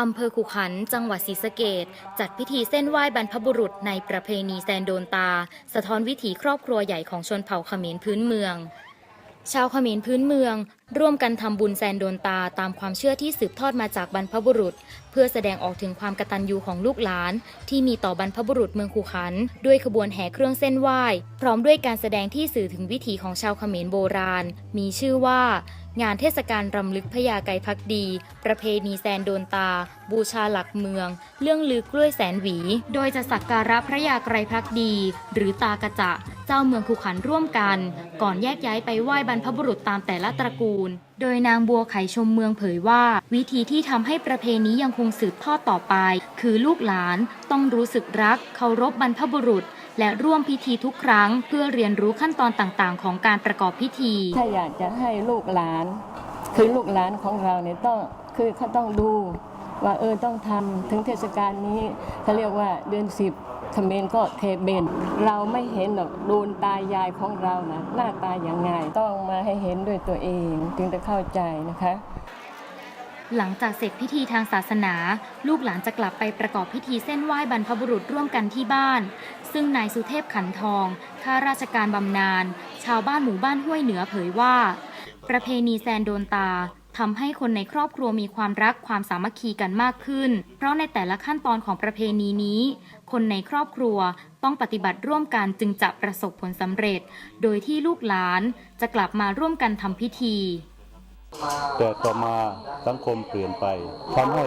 อำเภอขุขัน จังหวัดศรีสะเกดจัดพิธีเส้นไหว้บรรพบุรุษในประเพณีแซนโดนตา สะท้อนวิถีครอบครัวใหญ่ของชนเผ่าเขมรพื้นเมือง ชาวเขมรพื้นเมือง ร่วมกันทำบุญแซนโดนตาตามความเชื่อที่สืบทอดมาจากบรรพบุรุษ เพื่อแสดงออกถึงความกตัญญูของลูกหลาน ที่มีต่อบรรพบุรุษเมืองขุขัน ด้วยขบวนแห่เครื่องเส้นไหว้ พร้อมด้วยการแสดงที่สื่อถึงวิถีของชาวเขมรโบราณ มีชื่อว่า งานเทศกาลรำลึกพญาไกรพักดี ประเพณีแซนโดนตา บูชาหลักเมือง เรื่องลือกล้วยแสนหวี โดยจะสักการะพระยาไกรพักดี หรือตากระจะเจ้าเมืองขุขันร่วมกัน ก่อนแยกย้ายไปไหว้บรรพบุรุษตามแต่ละตระกูลโดยนางบัวไขชมเมืองเผยว่า วิธีที่ทำให้ประเพณียังคงสืบทอดต่อไป คือลูกหลานต้องรู้สึกรัก เคารพบรรพบุรุษ และร่วมพิธีทุกครั้ง เพื่อเรียนรู้ขั้นตอนต่างๆ ของการประกอบพิธี ถ้าอยากจะให้ลูกหลาน คือลูกหลานของเราเนี่ยต้องคือเขาต้องดูว่าเออต้องทำถึงเทศกาลนี้เขาเรียกว่าเดือนสิบ เขมรก็เทเบน เราไม่เห็นหรอกดูนตายายของเรานะหน้าตาอย่างไงต้องมาให้เห็นด้วยตัวเองจึงจะเข้าใจนะคะ หลังจากเสร็จพิธีทางศาสนา ลูกหลานจะกลับไปประกอบพิธีเส้นไหว้บรรพบุรุษร่วมกันที่บ้าน ซึ่งนายสุเทพขันทองข้าราชการบำนาญชาวบ้านหมู่บ้านห้วยเหนือเผยว่า ประเพณีแซนโดนตา ทำให้คนในครอบครัวมีความรักความสามัคคีกันมากขึ้น เพราะในแต่ละขั้นตอนของประเพณีนี้ คนในครอบครัวต้องปฏิบัติร่วมกันจึงจะประสบผลสำเร็จ โดยที่ลูกหลานจะกลับมาร่วมกันทำพิธี แต่ต่อมาสังคมเปลี่ยนไปทำให้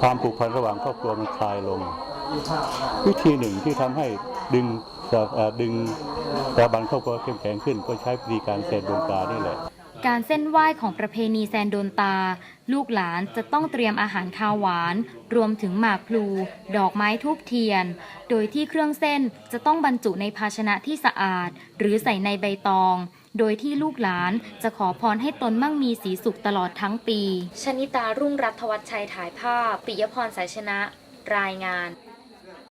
ความผูกพันระหว่างครอบครัวมันคลายลง วิธีหนึ่งที่ทำให้ดึงดึงสถาบันครอบครัวเข้มแข็งขึ้น ก็ใช้วิธีการเสดดวงตานี่แหละ การเส้นไหว้ของประเพณีแซนโดนตา ลูกหลานจะต้องเตรียมอาหารคาวหวาน รวมถึงหมากพลู ดอกไม้ทูบเทียน โดยที่เครื่องเส้นจะต้องบรรจุในภาชนะที่สะอาด หรือใส่ในใบตอง โดยที่ลูกหลานจะขอพรให้ตนมั่งมีสีสุขตลอดทั้งปี ชนิตารุ่งรัตวัชชัยถ่ายภาพ ปิยพรสายชนะ รายงาน